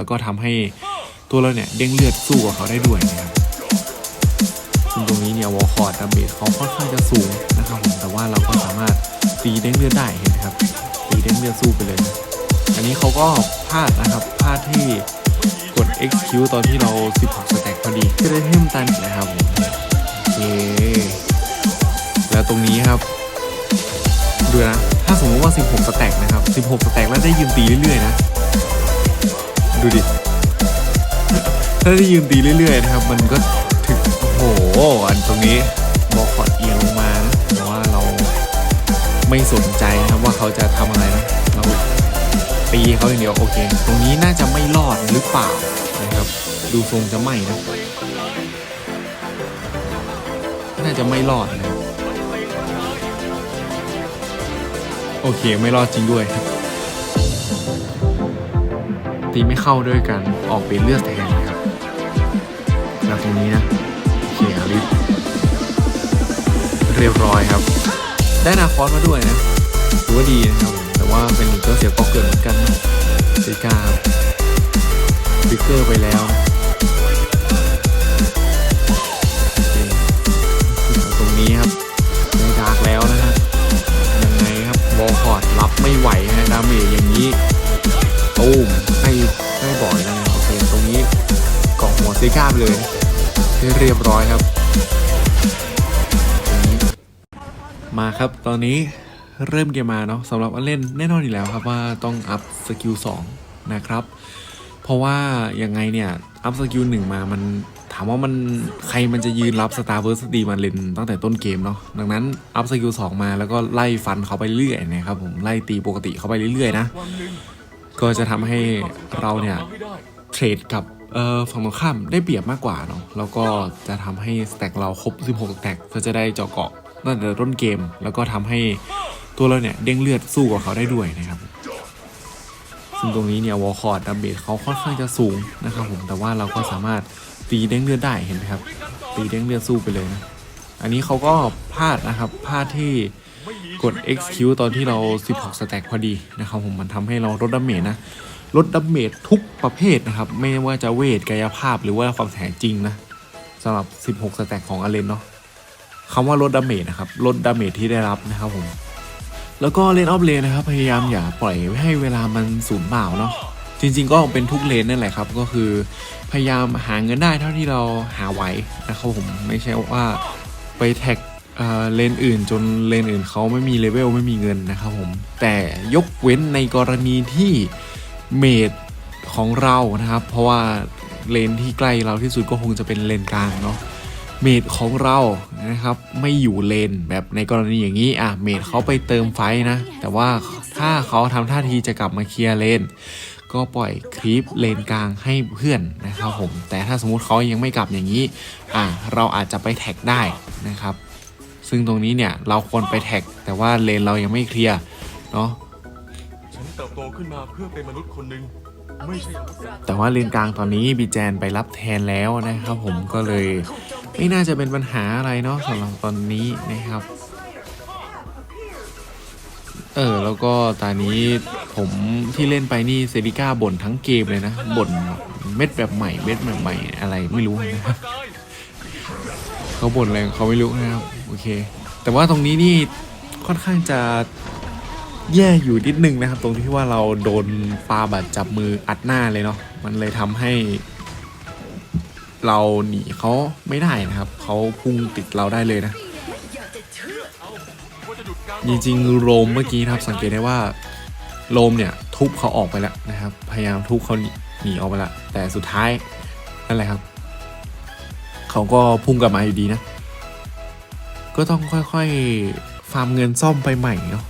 แล้วก็ทำให้ตัวเราเนี่ยเด้งเลือดสู้กับเขาได้ด้วยนะครับซึ่งตรงนี้เนี่ยวอลคอร์ดดาเมจเขาค่อนข้างจะสูงนะครับผมแต่ว่าเราก็สามารถตีเด้งเลือดได้เห็นไหมครับตีเด้งเลือดสู้ไปเลย อันนี้เขาก็พลาดนะครับพลาดที่กด XQ ตอนที่เรา 16 สแต็กพอดีก็ได้เทมตันนะครับผมโอเคแล้วตรงนี้ครับดูนะถ้าสมมติว่า 16 สแต็กนะครับ 16 สแต็กแล้วได้ยืนตีเรื่อยๆนะ ดูดิ ถ้าได้ยืนตีเรื่อยๆนะครับ มันก็ถึง โอ้โห อันตรงนี้บอกขอดเอียงลงมานะแต่ว่าเราไม่สนใจนะครับว่าเขาจะทำอะไรนะ เราตีเขาอย่างเดียว โอเค ตรงนี้น่าจะไม่รอดหรือเปล่านะครับ ดูทรงจะไม่นะ น่าจะไม่รอดนะ โอเค ไม่รอดจริงด้วยครับ ตีไม่เข้าด้วยกันออกเป็นเลือดแทนนะครับแล้วตรงนี้นะเคอาริสเรียบร้อยครับ ได้นาคอสมาด้วยนะถือว่าดีนะครับ แต่ว่าเป็นก็เสียก็เกิดเหมือนกันนะเซกาฟิกเกอร์ไปแล้วโอเคตรงนี้ครับได้ดาร์กแล้วนะฮะยังไงครับวอลคอร์ดรับไม่ไหวนะดาเมจอย่างนี้ ตูมให้ให้บ่อยนะโอเคตรงนี้เกาะหัวเซก้าไปเลยเรียบร้อยครับ มาครับตอนนี้เริ่มเกมมาเนาะสำหรับอันเล่นแน่นอนอยู่แล้วครับว่าต้องอัพสกิล2นะครับ เพราะว่ายังไงเนี่ย อัพสกิลหนึ่งมามันถามว่ามันใครมันจะยืนรับสตาร์เวิร์สตีมาเลนตั้งแต่ต้นเกมเนาะดังนั้นอัพสกิลสองมาแล้วก็ไล่ฟันเขาไปเรื่อยนะครับผมไล่ตีปกติเขาไปเรื่อยๆนะ ก็จะทำให้เราเนี่ยเทรดกับเอ่อฝั่งตรงข้ามได้เปรียบมากกว่าเนาะแล้วก็จะทำให้สแต็กเราครบ 16สแต็กก็จะได้เจาะเกาะตั้งแต่ต้นเกม แล้วก็ทำให้ตัวเราเนี่ยเด้งเลือดสู้กับเขาได้ด้วยนะครับซึ่งตรงนี้เนี่ยวอลคอร์ดดาเมจเขาค่อนข้างจะสูงนะครับผมแต่ว่าเราก็สามารถตีเด้งเลือดได้เห็นไหมครับตีเด้งเลือดสู้ไปเลยนะอันนี้เขาก็พลาดนะครับพลาดที่ กด XQ ตอนที่เรา 16 สแต็กพอดีนะครับผมมันทำให้เราลดดาเมจนะลดดาเมจทุกประเภทนะครับ ไม่ว่าจะเวทกายภาพหรือว่าความแข็งจริงนะสำหรับ 16 สแต็กของอเลนเนาะคำว่าลดดาเมจนะครับลดดาเมจที่ได้รับนะครับผมแล้วก็เลนออฟเลนนะครับพยายามอย่าปล่อยให้เวลามันสูญเปล่าเนาะจริงๆก็เป็นทุกเลนนั่นแหละครับ ก็คือพยายามหาเงินได้เท่าที่เราหาไหวนะครับผมไม่ใช่ว่าไปแท็ก เลนอื่นจนเลนอื่นเขาไม่มีเลเวลไม่มีเงินนะครับผม แต่ยกเว้นในกรณีที่เมดของเรานะครับ เพราะว่าเลนที่ใกล้เราที่สุดก็คงจะเป็นเลนกลางเนาะเมดของเรานะครับไม่อยู่เลนแบบในกรณีอย่างนี้อะเมดเขาไปเติมไฟนะ แต่ว่าถ้าเขาทำท่าทีจะกลับมาเคลียร์เลนก็ปล่อยคลิปเลนกลางให้เพื่อนนะครับผม แต่ถ้าสมมุติเขายังไม่กลับอย่างนี้อะเราอาจจะไปแท็กได้นะครับ ซึ่งตรงนี้เนี่ยเราควรไปแท็ก แต่ว่าเลนเรายังไม่เคลียร์เนาะฉันเติบโตขึ้นมาเพื่อเป็นมนุษย์คนหนึ่งไม่ใช่อาวุธแต่ว่าเลนกลางตอนนี้บีแจนไปรับแทนแล้วนะครับ ผมก็เลยไม่น่าจะเป็นปัญหาอะไรเนาะสำหรับตอนนี้นะครับเออแล้วก็ตอนนี้ผมที่เล่นไปนี่เซริก้าบ่นทั้งเกมเลยนะบ่นเม็ดแบบใหม่เม็ดแบบใหม่อะไรไม่รู้นะครับเขาบ่นอะไรของเขาไม่รู้นะครับ โอเค แต่ว่าตรงนี้นี่ค่อนข้างจะแย่อยู่นิดนึงนะครับ ตรงที่ว่าเราโดนปาบัดจับมืออัดหน้าเลยเนาะมันเลยทำให้ เราหนีเขาไม่ได้นะครับเขาพุ่งติดเราได้เลยนะจริงๆโรมเมื่อกี้นะครับสังเกตได้ว่าโรมเนี่ยทุบเขาออกไปแล้วนะครับ พยายามทุบเขาหนีหนีออกไปแล้วแต่สุดท้ายนั่นแหละครับ เขาก็พุ่งกลับมาอยู่ดีนะ ก็ต้องค่อยๆ ฟาร์มเงินซ่อมไปใหม่เนาะ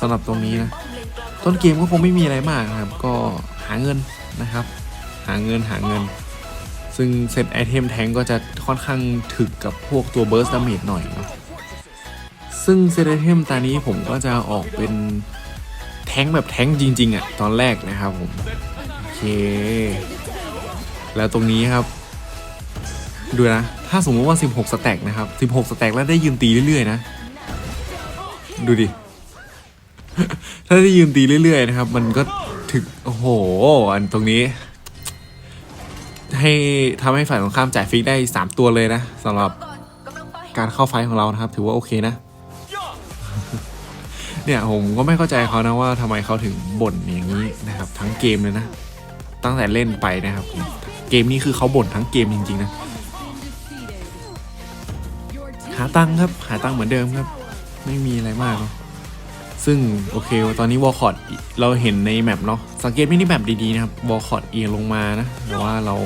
สำหรับตรงนี้นะ ต้นเกมก็คงไม่มีอะไรมากครับ ก็หาเงินนะครับ หาเงินหาเงิน ซึ่งเซตไอเทมแทงก็จะค่อนข้างถึกกับพวกตัวเบิร์สดาเมจหน่อยเนาะซึ่งเซตไอเทมตานี้ผมก็จะออกเป็นแท้งแบบแท้งจริง ๆอะ่ะตอนแรกนะครับผม โอเค แล้วตรงนี้ครับ ดูนะ ถ้าสมมติว่า 16 สแต็กนะครับ 16 สแต็กแล้วได้ยืนตีเรื่อยๆนะ ดูดิ ถ้าได้ยืนตีเรื่อยๆนะครับ มันก็ถึกโอ้โห อันตรงนี้ ให้ทำให้ฝ่ายตรงข้ามจ่ายฟิกได้ 3 ตัวเลยนะสำหรับการเข้าไฟของเรานะครับ ถือว่าโอเคนะ เนี่ยผมก็ไม่เข้าใจเขานะว่าทำไมเขาถึงบ่นอย่างนี้นะครับ ทั้งเกมเลยนะ ตั้งแต่เล่นไปนะครับเกมนี้คือเขาบ่นทั้งเกมจริงๆนะ หาตังค์ครับ หาตังค์เหมือนเดิมครับ ไม่มีอะไรมากเนาะซึ่งโอเคตอนนี้วอลคอร์ดเราเห็นในแมปเนาะสังเกตไม่ได้แมปดีๆนะครับวอลคอร์ดเอียงลงมานะแต่ว่าเรา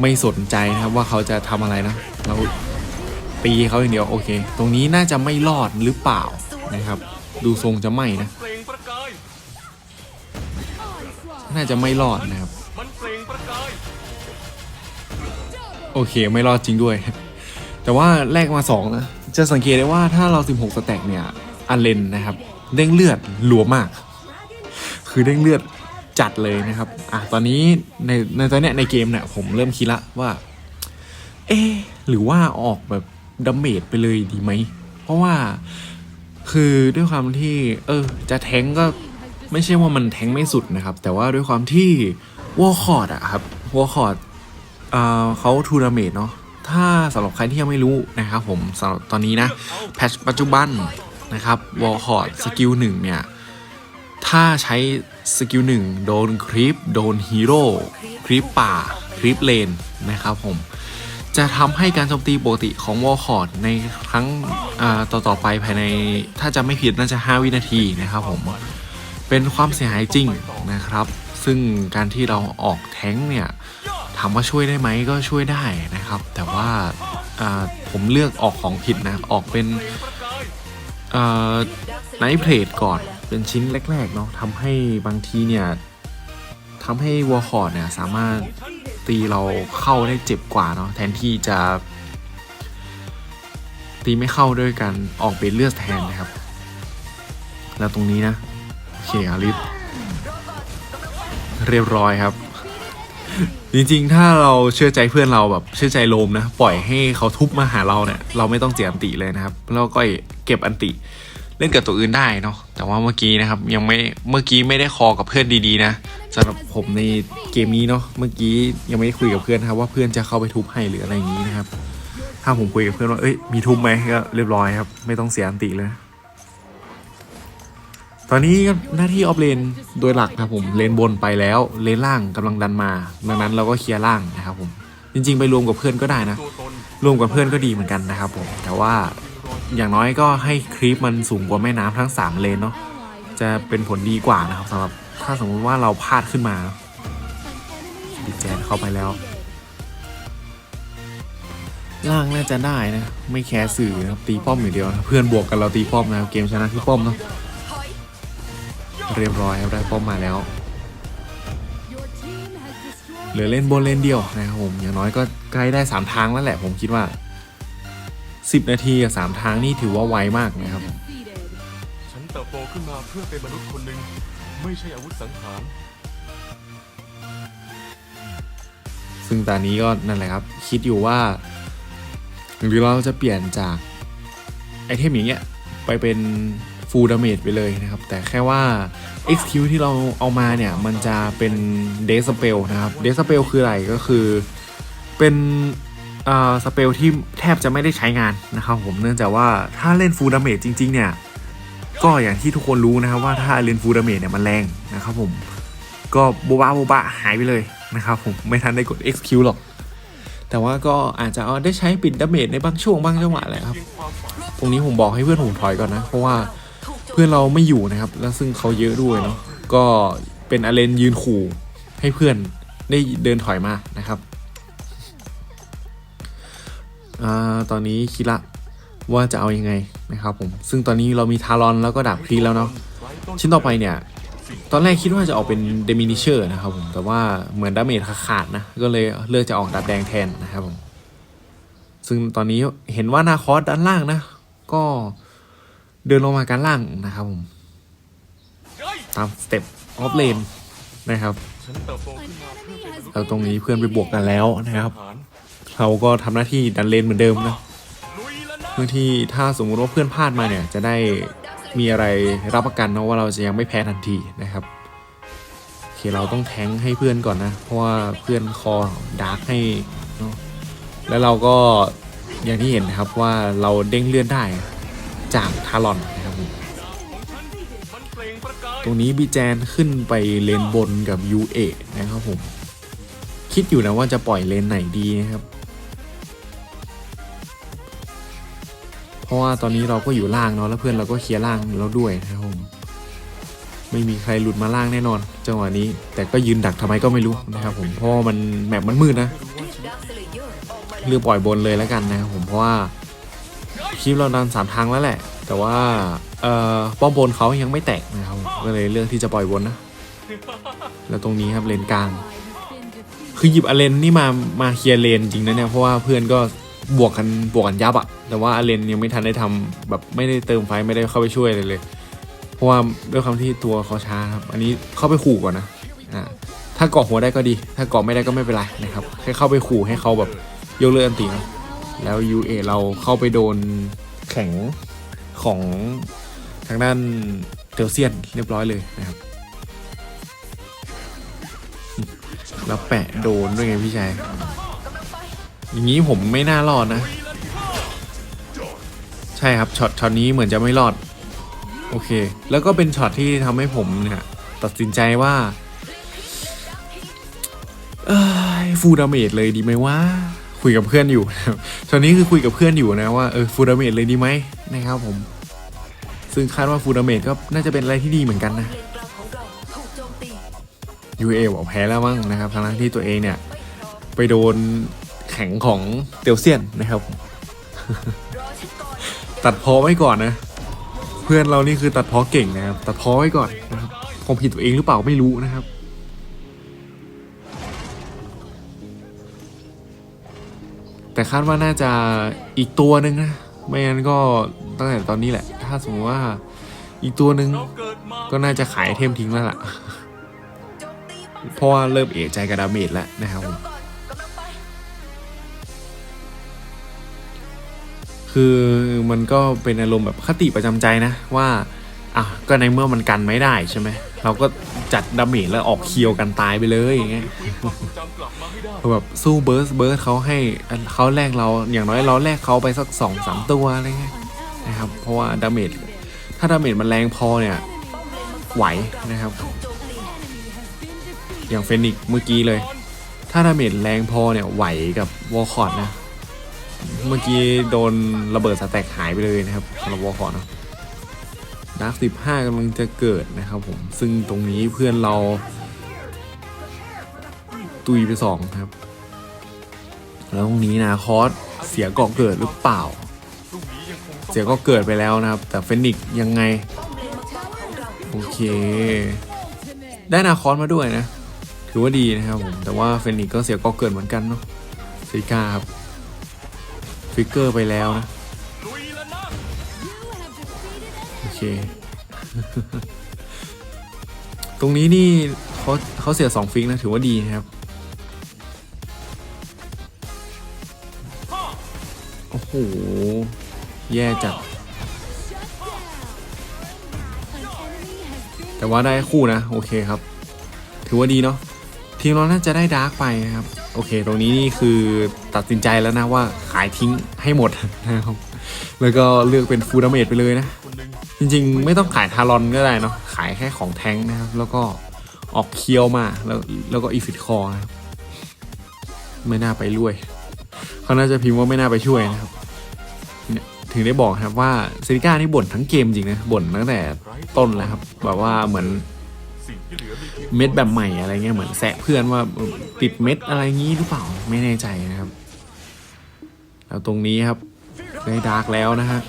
ไม่สนใจนะครับว่าเขาจะทำอะไรนะ เราตีเขาอย่างเดียวโอเค ตรงนี้น่าจะไม่รอดหรือเปล่านะครับ ดูทรงจะไม่นะเปล่งประกายน่าจะไม่รอดนะครับ โอเคไม่รอดจริงด้วย แต่ว่าแลกมา2นะจะสังเกตได้ว่าถ้าเรา 16 สแต็กเนี่ยอันเลนนะครับเด้งเลือดรัวมาก คือเด้งเลือดจัดเลยนะครับอะตอนนี้ในในตอนเนี้ยในเกมเนี่ยผมเริ่มคิดละว่า เอ๊หรือว่าออกแบบดัมเมจไปเลยดีไหม เพราะว่าคือด้วยความที่ เออ จะแทงก็ไม่ใช่ว่ามันแทงไม่สุดนะครับ แต่ว่าด้วยความที่วอลคอร์ดอะครับวอลคอร์ดอ่าเขาทูนาเมตเนาะ ถ้าสำหรับใครที่ยังไม่รู้นะครับผมสำหรับตอนนี้นะ แพทชปัจจุบันนะครับวอลคอร์ดสกิลหนึ่งเนี่ย ถ้าใช้สกิลหนึ่งโดนครีปโดนฮีโร่ครีปป่าครีปเลนนะครับผม จะทำให้การโจมตีปกติของวอลคอร์ดในครั้งอ่าต่อไปภายในถ้าจะไม่ผิดน่าจะ 5 วินาทีนะครับผม เป็นความเสียหายจริงนะครับ ซึ่งการที่เราออกแท้งเนี่ยามว่าช่วยได้ไหมก็ช่วยได้นะครับ แต่ว่าผมเลือกออกของผิดนะ ออกเป็นไนท์เพลทก่อนเป็นชิ้นแรกๆเนาะทำให้บางทีเนี่ยทำให้วอลคอร์ดเนี่ยสามารถตีเราเข้าได้เจ็บกว่าเนาะแทนที่จะ ตีไม่เข้าด้วยกันออกเป็นเลือดแทนนะครับ แล้วตรงนี้นะ โอเคอาริสเรียบร้อยครับ จริงๆ ถ้าเราเชื่อใจเพื่อนเราแบบเชื่อใจโลมนะ ปล่อยให้เขาทุบมาหาเราเนี่ย เราไม่ต้องเสียอันติเลยนะครับ แล้วก็เก็บอันติ เล่นกับตัวอื่นได้เนาะ แต่ว่าเมื่อกี้นะครับยังไม่ เมื่อกี้ไม่ได้คอกับเพื่อนดีๆนะสำหรับผมในเกมนี้เนาะ เมื่อกี้ยังไม่ได้คุยกับเพื่อนนะครับว่าเพื่อนจะเข้าไปทุบให้หรืออะไรอย่างนี้นะครับ ถ้าผมคุยกับเพื่อนว่า เอ้ย มีทุบไหมก็เรียบร้อยครับ ไม่ต้องเสียอันติเลย ตอนนี้หน้าที่ออฟเลนโดยหลักนะครับผมเลนบนไปแล้วเลนล่างกำลังดันมาดังนั้นเราก็เคลียร์ล่างนะครับผมจริง ๆ ไปรวมกับเพื่อนก็ได้นะ รวมกับเพื่อนก็ดีเหมือนกันนะครับผมแต่ว่าอย่างน้อยก็ให้คลิปมันสูงกว่าแม่น้ำทั้ง 3 เลนเนาะจะเป็นผลดีกว่านะครับสำหรับถ้าสมมุติว่าเราพลาดขึ้นมาดีแจนเข้าไปแล้ว ล่างน่าจะได้นะ ไม่แคร์สื่อนะครับตีป้อมอย่างเดียวนะเพื่อนบวกกันเราตีป้อมนะครับเกมชนะที่ป้อมเนาะ เรียบร้อยครับได้ป้อมมาแล้วเหลือเล่นบนเล่นเดียวนะครับผมอย่างน้อยก็ใกล้ได้ 3 ทางแล้วแหละผมคิดว่า 10 นาทีกับ3ทางนี่ถือว่าไวมากนะครับ ฉันเติบโตขึ้นมาเพื่อเป็นมนุษย์คนหนึ่งไม่ใช่อาวุธสังหารซึ่งตอนนี้ก็นั่นแหละครับ คิดอยู่ว่า หรือเราจะเปลี่ยนจากไอเทมอย่างเงี้ยไปเป็น ฟูลดาเมจไปเลยนะครับ แต่แค่ว่า XQ ที่เราเอามาเนี่ย มันจะเป็นเดสเปลนะครับเดสเปลคืออะไรก็คือเป็นอ่าสเปลที่แทบจะไม่ได้ใช้งานนะครับผมเนื่องจากว่าถ้าเล่นฟูลดาเมจจริง ๆ เนี่ย ก็อย่างที่ทุกคนรู้นะครับว่าถ้าเล่นฟูลดาเมจเนี่ยมันแรงนะครับผมก็โบบะโบบะหายไปเลยนะครับผมไม่ทันได้กด XQ หรอก แต่ว่าก็อาจจะได้ใช้ปิดดาเมจในบางช่วงบางจังหวะแหละครับตรงนี้ผมบอกให้เพื่อนผมถอยก่อนนะ เพราะว่า เพื่อนเราไม่อยู่นะครับ แล้วซึ่งเขาเยอะด้วยเนาะก็เป็นอาเลนยืนขู่ให้เพื่อนได้เดินถอยมานะครับอ่าตอนนี้คิดละว่าจะเอายังไงนะครับผม ซึ่งตอนนี้เรามีทารอนแล้วก็ดาบครีแล้วเนาะชิ้นต่อไปเนี่ย ตอนแรกคิดว่าจะออกเป็นเดมินิเชอร์นะครับผม แต่ว่าเหมือนดาเมจขาดนะ ก็เลยเลือกจะออกดาบแดงแทนนะครับผม ซึ่งตอนนี้เห็นว่านาคอสด้านล่างนะ ก็ เดินลงมาการล่างนะครับผมตามสเต็ปออฟเลนนะครับเติบโตขึ้นมาเพื่อเป็นมนุษย์แล้วตรงนี้เพื่อนไปบวกกันแล้วนะครับ เราก็ทำหน้าที่ดันเลนเหมือนเดิมนะเพื่อที่ถ้าสมมติว่าเพื่อนพลาดมาเนี่ย จะได้มีอะไรรับประกันนะว่าเราจะยังไม่แพ้ทันทีนะครับโอเคเราต้องแทงให้เพื่อนก่อนนะ เพราะว่าเพื่อนคอดาร์กให้เนะแล้วเราก็อย่างที่เห็นนะครับว่าเราเด้งเลื่อนได้ จากทารอนนะครับผมตรงนี้บีแจนขึ้นไปเลนบนกับ UA นะครับผม คิดอยู่นะว่าจะปล่อยเลนไหนดีนะครับ เพราะว่าตอนนี้เราก็อยู่ล่างเนาะแล้วเพื่อนเราก็เคลียร์ล่างแล้วด้วยนะครับผม ไม่มีใครหลุดมาล่างแน่นอน จังหวะนี้แต่ก็ยืนดักทำไมก็ไม่รู้นะครับผมเพราะมันแมปมันมืดนะเลือกปล่อยบนเลยแล้วกันนะครับผมเพราะว่า คลิปเราดันสามทางแล้วแหละ แต่ว่าเอ่อป้อมบนเขายังไม่แตกนะครับก็เลยเลือกที่จะปล่อยบนนะ แล้วตรงนี้ครับเลนกลาง คือหยิบอเลนนี่มามาเคลียร์เลนจริงนะเนี่ยเพราะว่าเพื่อนก็บวกกันบวกกันยับอะแต่ว่าอเลนยังไม่ทันได้ทำแบบไม่ได้เติมไฟไม่ได้เข้าไปช่วยเลยเลย เพราะว่าด้วยความที่ตัวเขาช้าครับ อันนี้เข้าไปขู่ก่อนนะอ่าถ้าเกาะหัวได้ก็ดี ถ้าเกาะไม่ได้ก็ไม่เป็นไรนะครับแค่เข้าไปขู่ให้เขาแบบยกเลิกอันตีนะ แล้ว UA เราเข้าไปโดนแข็งของทางด้านเทลเซียนเรียบร้อยเลยนะครับ แล้วแปะโดนด้วยไงพี่ชาย อย่างนี้ผมไม่น่ารอดนะ ใช่ครับช็อตช็อตนี้เหมือนจะไม่รอด โอเค แล้วก็เป็นช็อตที่ทำให้ผมเนี่ย ตัดสินใจว่าเอ้ฟูดาเมจเลยดีไหมว่า คุยกับเพื่อนอยู่ตอนนี้คือคุยกับเพื่อนอยู่นะว่าเออฟูดาเมจเลยดีไหมนะครับผม ซึ่งคาดว่าฟูดาเมจก็น่าจะเป็นอะไรที่ดีเหมือนกันนะ UA บอกแพ้แล้วมั้งนะครับทั้งที่ตัวเองเนี่ย ไปโดนแข็งของเตียวเซียนนะครับ ตัดพอไว้ก่อนนะ เพื่อนเรานี่คือตัดพอเก่งนะครับ ตัดพอไว้ก่อนนะครับผมผิดตัวเองหรือเปล่าไม่รู้นะครับ คาดว่าน่าจะอีกตัวหนึ่งนะ ไม่งั้นก็ตั้งแต่ตอนนี้แหละ ถ้าสมมติว่าอีกตัวหนึ่งก็น่าจะขายเทมทิ้งแล้วล่ะ เพราะว่าเริ่มเอะใจกับดาเมจแล้วนะครับผมคือมันก็เป็นอารมณ์แบบคติประจำใจนะว่าอะก็ในเมื่อมันกันไม่ได้ใช่ไหมเราก็ จัดดาเมจแล้วออกเคียวกันตายไปเลยอย่างเงี้ยแบบสู้เบิร์สเบิร์สเขาให้เขาแลกเราอย่างน้อยเราแลกเขาไปสักสองสามตัวอะไรเงี้ยนะครับเพราะว่าดาเมจถ้าดาเมจมันแรงพอเนี่ยไหวนะครับ อย่างเฟนิกซ์เมื่อกี้เลย ถ้าดาเมจแรงพอเนี่ยไหวกับวอลคอร์ดนะเมื่อกี้โดนระเบิดสแต็กหายไปเลยนะครับสำหรับวอลคอร์ดนะ ดาร์กสิบห้ากำลังจะเกิดนะครับผม ซึ่งตรงนี้เพื่อนเรา ตุยไปสองครับ แล้วตรงนี้นาคอสเสียเกาะเกิดหรือเปล่า เสียเกาะเกิดไปแล้วนะครับ แต่เฟนิกยังไง โอเค ได้นาคอสมาด้วยนะ ถือว่าดีนะครับผม แต่ว่าเฟนิกก็เสียเกาะเกิดเหมือนกันเนาะซิกาครับฟิกเกอร์ไปแล้วนะ เค ตรงนี้นี่เขาเขาเสียสองฟิกนะ ถือว่าดีนะครับ โอ้โห แย่จัด แต่ว่าได้คู่นะ โอเคครับ ถือว่าดีเนาะทีมเราน่าจะได้ดาร์กไปนะครับ โอเค ตรงนี้นี่คือตัดสินใจแล้วนะว่าขายทิ้งให้หมดนะครับแล้วก็เลือกเป็นฟูลดาเมจไปเลยนะ จริงๆ ไม่ต้องขายทารอนก็ได้เนาะขายแค่ของแท้งนะครับ แล้วก็ออกเคียวมาแล้วแล้วก็อีฟิตคอนะครับไม่น่าไปช่วยเขาน่าจะพิมพ์ว่าไม่น่าไปช่วยนะครับเนี่ยถึงได้บอกครับว่าเซริก้านี่บ่นทั้งเกมจริงนะบ่นตั้งแต่ต้นแล้วครับแบบว่าเหมือนเม็ดแบบใหม่อะไรเงี้ยเหมือนแซะเพื่อนว่าติดเม็ดอะไรงี้หรือเปล่าไม่แน่ใจนะครับ แล้วตรงนี้ครับได้ดาร์กแล้วนะฮะ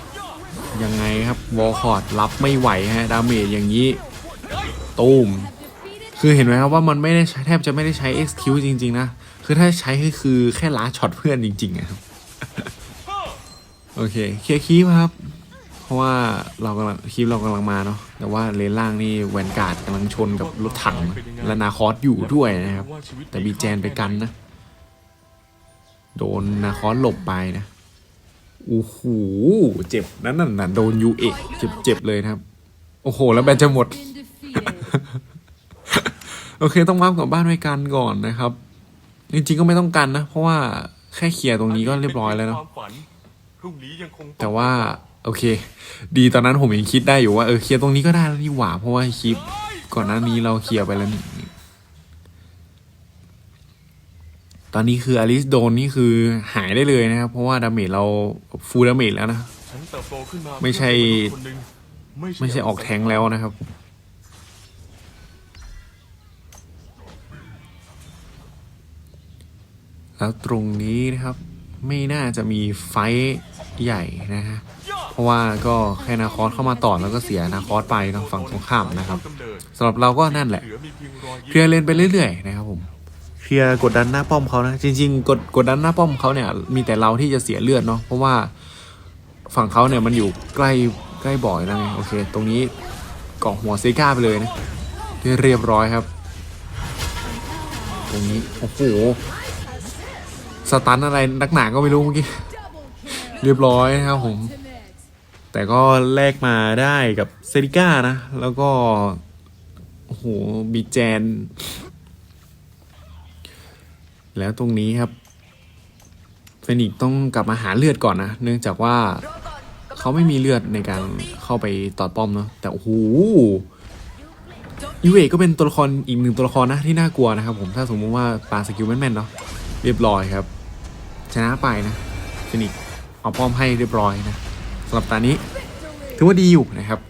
ยังไงครับวอลคอร์ดรับไม่ไหวฮะดาเมจอย่างนี้ตูมคือเห็นไหมครับว่ามันไม่ได้ใช้แทบจะไม่ได้ใช้ XQ จริง ๆ นะ คือถ้าใช้ก็คือแค่ล้าช็อตเพื่อนจริงๆอะครับโอเคเคลียร์คีปครับ เพราะว่าเรากำลังคีปเรากำลังมาเนาะแต่ว่าเลนล่างนี่แวนการ์ดกำลังชนกับรถถังและนาคอสอยู่ด้วยนะครับ แต่บีแจนไปกันนะ โดนนาคอสหลบไปนะ โอ้โหเจ็บนั่นน่ะโดนยูเอะเจ็บเจ็บเลยนะครับ โอ้โห แล้วแบนจะหมด โอเคต้องวับกลับบ้านไว้กันก่อนนะครับ จริงๆก็ไม่ต้องกันนะ เพราะว่าแค่เคลียร์ตรงนี้ก็เรียบร้อยแล้วเนาะความฝันพรุ่งนี้ยังคงแต่ว่า โอเค ดีตอนนั้นผมยังคิดได้อยู่ว่าเออเคลียร์ตรงนี้ก็ได้แล้วนี่หว่าเพราะว่าคลิปก่อนหน้านี้เราเคลียร์ไปแล้วนี่ ตอนนี้คืออลิสโดนนี่คือหายได้เลยนะครับ เพราะว่าดาเมจเราฟูลดาเมจแล้วนะ ฉันเติบโตขึ้นมาไม่ใช่ เพื่อเป็นคนหนึ่งไม่ใช่ออกแทงแล้วนะครับ แล้วตรงนี้นะครับ ไม่น่าจะมีไฟท์ใหญ่นะฮะเพราะว่าก็แค่นาคอสเข้ามาต่อแล้วก็เสียนาคอสไปทางฝั่งตรงข้ามนะครับสำหรับเราก็นั่นแหละ เหลือมีเพียงรอยเคลียร์เลนไปเรื่อยๆนะครับผม เคลียร์กดดันหน้าป้อมเขานะ จริง ๆ กดกดดันหน้าป้อมเขาเนี่ย มีแต่เราที่จะเสียเลือดเนาะเพราะว่าฝั่งเขาเนี่ยมันอยู่ใกล้ใกล้บ่อยนะไงโอเค ตรงนี้เกาะหัวเซก้าไปเลยนะเรียบร้อยครับ ตรงนี้โอ้โหสตันอะไรนักหนาก็ไม่รู้เมื่อกี้เรียบร้อยนะครับผม แต่ก็แลกมาได้กับเซริก้านะ แล้วก็โอ้โหบีแจน แล้วตรงนี้ครับเฟนิกซ์ต้องกลับมาหาเลือดก่อนนะ เนื่องจากว่าเขาไม่มีเลือดในการเข้าไปต่อป้อมเนาะแต่โอ้โหยูเอก็เป็นตัวละครอีกหนึ่งตัวละครนะที่น่ากลัวนะครับผมถ้าสมมติว่าปาสกิลแม่นๆเนาะเรียบร้อยครับ ชนะไปนะเฟนิกซ์เอาป้อมให้เรียบร้อยนะสำหรับตานี้ถือว่าดีอยู่นะครับ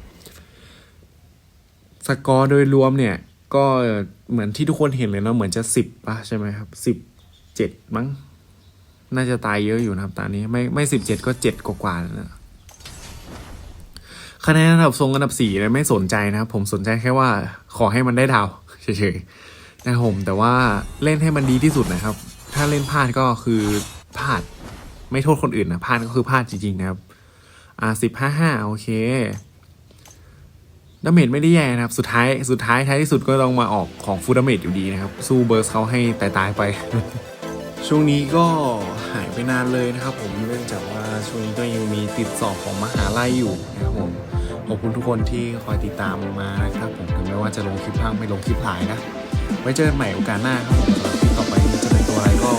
สกอร์โดยรวมเนี่ย ก็เหมือนที่ทุกคนเห็นเลยเนาะเหมือนจะสิบป่ะใช่ไหมครับสิบ เจ็ดมั้ง น่าจะตายเยอะอยู่นะครับตอนนี้ไม่ไม่สิบเจ็ดก็เจ็ดกว่าๆแล้วนะคะแนนอันดับทรงอันดับสี่เนี่ยไม่สนใจนะครับ ผมสนใจแค่ว่าขอให้มันได้ดาวเฉยๆนะผมแต่ว่าเล่นให้มันดีที่สุดนะครับ ถ้าเล่นพลาดก็คือพลาดไม่โทษคนอื่นนะพลาดก็คือพลาดจริงๆนะครับอ่าสิบห้าห้าโอเคดาเมจไม่ได้แย่นะครับ สุดท้าย สุดท้ายท้ายที่สุดก็ต้องมาออกของฟูดาเมจอยู่ดีนะครับ สู้เบอร์สเขาให้ตายตายๆไป ช่วงนี้ก็หายไปนานเลยนะครับ ผมเนื่องจากว่าช่วงนี้ก็ยังมีติดสอบของมหาลัยอยู่นะครับผมขอบคุณทุกคนที่คอยติดตามมานะครับผมถึงแม้ว่าจะลงคลิปพังไม่ลงคลิปหลายนะ ไว้เจอกันใหม่โอกาสหน้าครับผมสำหรับคลิปต่อไปจะเป็นตัวอะไรก็